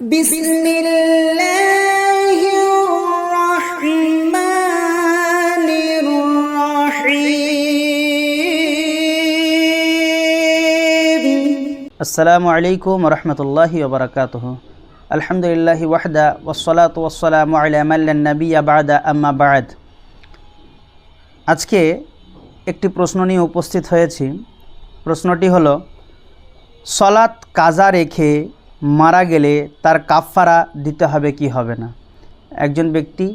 بسم الله الرحمن الرحيم আসসালামু আলাইকুম রহমতুল্লাহি ওবরাকাতুহ আলহামদুলিল্লাহি ওয়াহদা ওসলাত ওসালাম আলামাল্লান নবী আবাদা আম্মা বাদ আজকে একটি প্রশ্ন নিয়ে উপস্থিত হয়েছি প্রশ্নটি হলো সলাৎ কাজা রেখে মারা গেলে তার কাফফারা দিতে হবে কি হবে না। একজন ব্যক্তি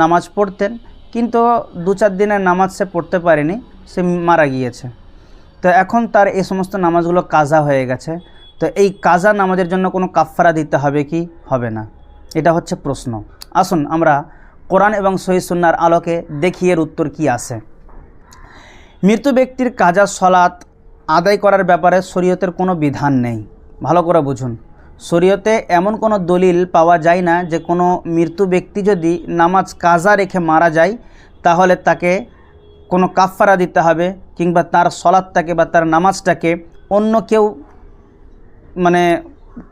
নামাজ পড়তেন, কিন্তু দু চার দিনের নামাজ সে পড়তে পারেনি, সে মারা গিয়েছে। তো এখন তার এই সমস্ত নামাজগুলো কাজা হয়ে গেছে। তো এই কাজা নামাজের জন্য কোনো কাফফারা দিতে হবে কি হবে না? এটা হচ্ছে প্রশ্ন। আসুন আমরা কোরআন এবং সহিসুন্নার আলোকে দেখি এর উত্তর কি আছে। মৃত ব্যক্তির কাজা সলাৎ আদায় করার ব্যাপারে শরীয়তের কোনো বিধান নেই। ভালো করে বুঝুন। শরীয়তে এমন কোনো দলিল পাওয়া যায় না যে কোনো মৃত্যু ব্যক্তি যদি নামাজ কাজা রেখে মারা যায়, তাহলে তাকে কোনো কাফফারা দিতে হবে কিংবা তার সলাৎটাকে বা তার নামাজটাকে অন্য কেউ মানে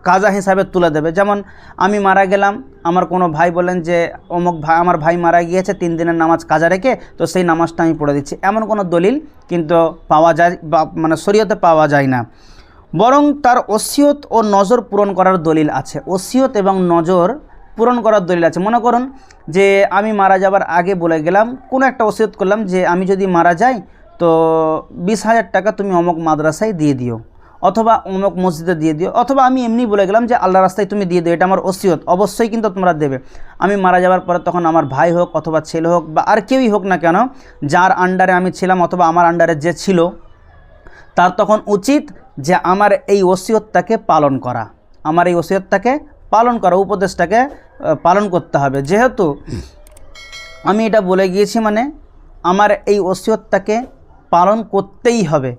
কাজা হিসাবে তুলে দেবে। যেমন আমি মারা গেলাম, আমার কোনো ভাই বলেন যে অমুক ভাই আমার ভাই মারা গিয়েছে, তিন দিনের নামাজ কাজা রেখে, তো সেই নামাজটা আমি পড়ে দিচ্ছি। এমন কোনো দলিল কিন্তু পাওয়া যায় বা মানে শরীয়তে পাওয়া যায় না। বরং তার ওসিয়ত ও নজর পূরণ করার দলিল আছে। ওসিয়ত এবং নজর পূরণ করার দলিল আছে। মনে করুন যে আমি মারা যাবার আগে বলে গেলাম, কোনো একটা ওসিয়ত করলাম যে আমি যদি মারা যাই তো বিশ হাজার টাকা তুমি অমুক মাদ্রাসায় দিয়ে দিও অথবা অমুক মসজিদে দিয়ে দিও। অথবা আমি এমনি বলে গেলাম যে আল্লাহ রাস্তায় তুমি দিয়ে দিও, এটা আমার ওসিয়ত, অবশ্যই কিন্তু তোমরা দেবে। আমি মারা যাওয়ার পরে তখন আমার ভাই হোক অথবা ছেলে হোক বা আর কেউই হোক না কেন, যার আন্ডারে আমি ছিলাম অথবা আমার আন্ডারে যে ছিল, তার তখন উচিত যে আমার এই ওসিয়তটাকে পালন করা, আমার এই ওসিয়তটাকে পালন করা, উপদেশটাকে পালন করতে হবে। যেহেতু আমি এটা বলে গিয়েছি মানে আমার এই ওসিয়তটাকে পালন করতেই হবে।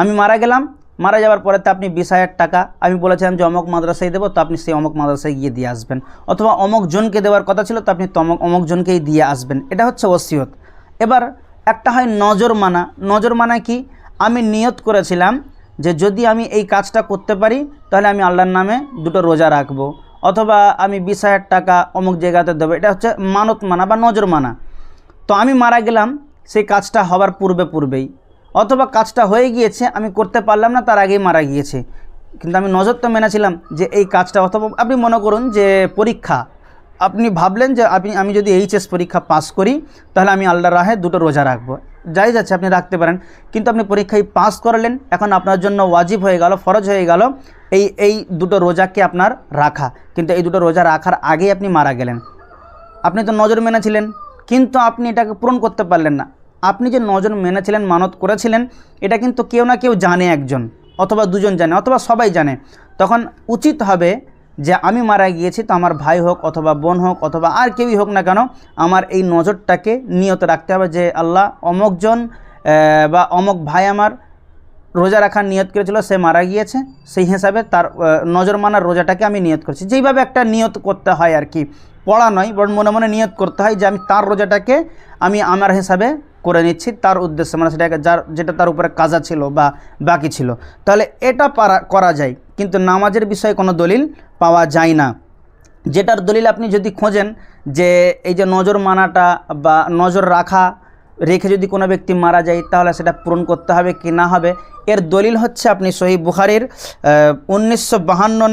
আমি মারা গেলাম, মারা যাওয়ার পরে তো আপনি বিশ হাজার টাকা, আমি বলেছিলাম যে অমক মাদ্রাসায় দেবো, তো আপনি সেই অমক মাদ্রাসায় গিয়ে দিয়ে আসবেন। অথবা অমক জনকে দেওয়ার কথা ছিল, তো আপনি তমক অমক জনকেই দিয়ে আসবেন। এটা হচ্ছে ওসিয়ত। এবার একটা হয় নজর মানা নজর মানা কি? আমি নিয়ত করেছিলাম যে যদি আমি এই কাজটা করতে পারি, তাহলে আমি আল্লাহর নামে দুটো রোজা রাখব। অথবা আমি বিশ হাজার টাকা অমুক জায়গাতে দেবো। এটা হচ্ছে মানত মানা বা নজর মানা। তো আমি মারা গেলাম, সেই কাজটা হবার পূর্বে পূর্বেই। অথবা কাজটা হয়ে গিয়েছে, আমি করতে পারলাম না, তার আগেই মারা গিয়েছে। কিন্তু আমি নজর তো মেনেছিলাম যে এই কাজটা, অথবা আপনি মনে করুন যে পরীক্ষা। আপনি ভাবলেন যে আপনি, আমি যদি এইচএস পরীক্ষা পাস করি, তাহলে আমি আল্লাহর রাহে দুটো রোজা রাখব। যাই যাচ্ছে আপনি রাখতে পারেন। কিন্তু আপনি পরীক্ষায় পাস করলেন, এখন আপনার জন্য ওয়াজিব হয়ে গেল, ফরজ হয়ে গেল এই এই দুটো রোজাকে আপনার রাখা। কিন্তু এই দুটো রোজা রাখার আগেই আপনি মারা গেলেন। আপনি তো নজর মেনেছিলেন, কিন্তু আপনি এটাকে পূরণ করতে পারলেন না। আপনি যে নজর মেনেছিলেন, মানত করেছিলেন, এটা কিন্তু কেউ না কেউ জানে একজন, অথবা দুজন জানে, অথবা সবাই জানে। তখন উচিত হবে যে আমি মারা গিয়েছি, তো আমার ভাই হোক অথবা বোন হোক অথবা আর কেউই হোক না কেন, আমার এই নজরটাকে নিয়ত রাখতে হবে যে আল্লাহ অমকজন বা অমক ভাই আমার রোজা রাখার নিয়ত করেছিল, সে মারা গিয়েছে, সেই হিসাবে তার নজর মানার রোজাটাকে আমি নিয়ত করছি। যেইভাবে একটা নিয়ত করতে হয় আর কি, পড়া নয়, বরং মনে মনে নিয়ত করতে হয় যে আমি তার রোজাটাকে আমি আমার হিসাবে করে নিচ্ছি, তার উদ্দেশ্যে মানে সেটাকে যার, যেটা তার উপরে কাজা ছিল বা বাকি ছিল। তাহলে এটা পারা, করা যায়, কিন্তু নামাজের বিষয়ে কোনো দলিল পাওয়া যায় না। যেটার দলিল আপনি যদি খোঁজেন, যে এই যে নজর মানাটা বা নজর রাখা, রেখে যদি কোনো ব্যক্তি মারা যায়, তাহলে সেটা পূরণ করতে হবে কি না হবে? এর দলিল হচ্ছে আপনি সহি বুখারির উনিশশো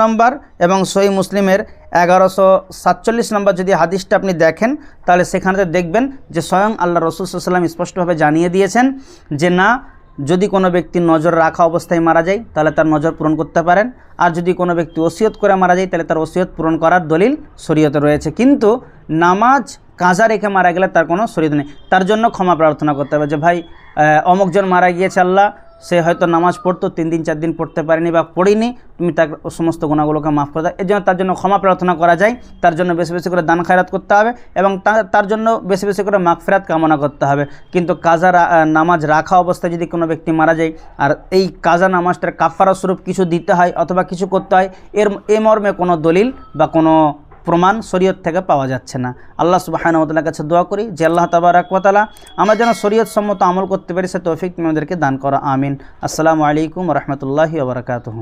নম্বর এবং সহি মুসলিমের এগারোশো সাতচল্লিশ নম্বর যদি হাদিসটা আপনি দেখেন, তাহলে সেখানেতে দেখবেন যে স্বয়ং আল্লাহ রসুল সাল্লাম স্পষ্টভাবে জানিয়ে দিয়েছেন যে না, যদি কোনো ব্যক্তি নজর রাখা অবস্থায় মারা যায়, তাহলে তার নজর পূরণ করতে পারেন। আর যদি কোনো ব্যক্তি ওসিয়ত করে মারা যায়, তাহলে তার ওসিয়ত পূরণ করার দলিল শরীয়তে রয়েছে। কিন্তু নামাজ কাজা রেখে মারা গেলে তার কোনো শরীয়ত নেই। তার জন্য ক্ষমা প্রার্থনা করতে হবে যে, ভাই অমুকজন মারা গিয়েছে আল্লাহ সে হয়তো নামাজ পড়তো, তিন দিন, চার দিন পড়তে পারেনি বা পড়িনি, তুমি তার সমস্ত গুণাগুলোকে মাফ করে দাও। এর জন্য তার জন্য ক্ষমা প্রার্থনা করা যায়, তার জন্য বেশি বেশি করে দান খায়রাত করতে হবে এবং তার জন্য বেশি বেশি করে মাগফেরাত কামনা করতে হবে। কিন্তু কাজা নামাজ রাখা অবস্থায় যদি কোনো ব্যক্তি মারা যায়, আর এই কাজা নামাজটার কাফারা স্বরূপ কিছু দিতে হয় অথবা কিছু করতে হয়, এর, এ মর্মে কোনো দলিল বা কোনো প্রমাণ শরীয়ত থেকে পাওয়া যাচ্ছে না। আল্লাহ সুবাহানতালার কাছে দোয়া করি যে আল্লাহ তাবারাকালা আমরা যেন শরীয়ত সম্মত আমল করতে পারি সে তৌফিক আমাদেরকে দান করা, আমিন। আসসালামু আলাইকুম রহমতুল্লাহি ওবরাকাতহ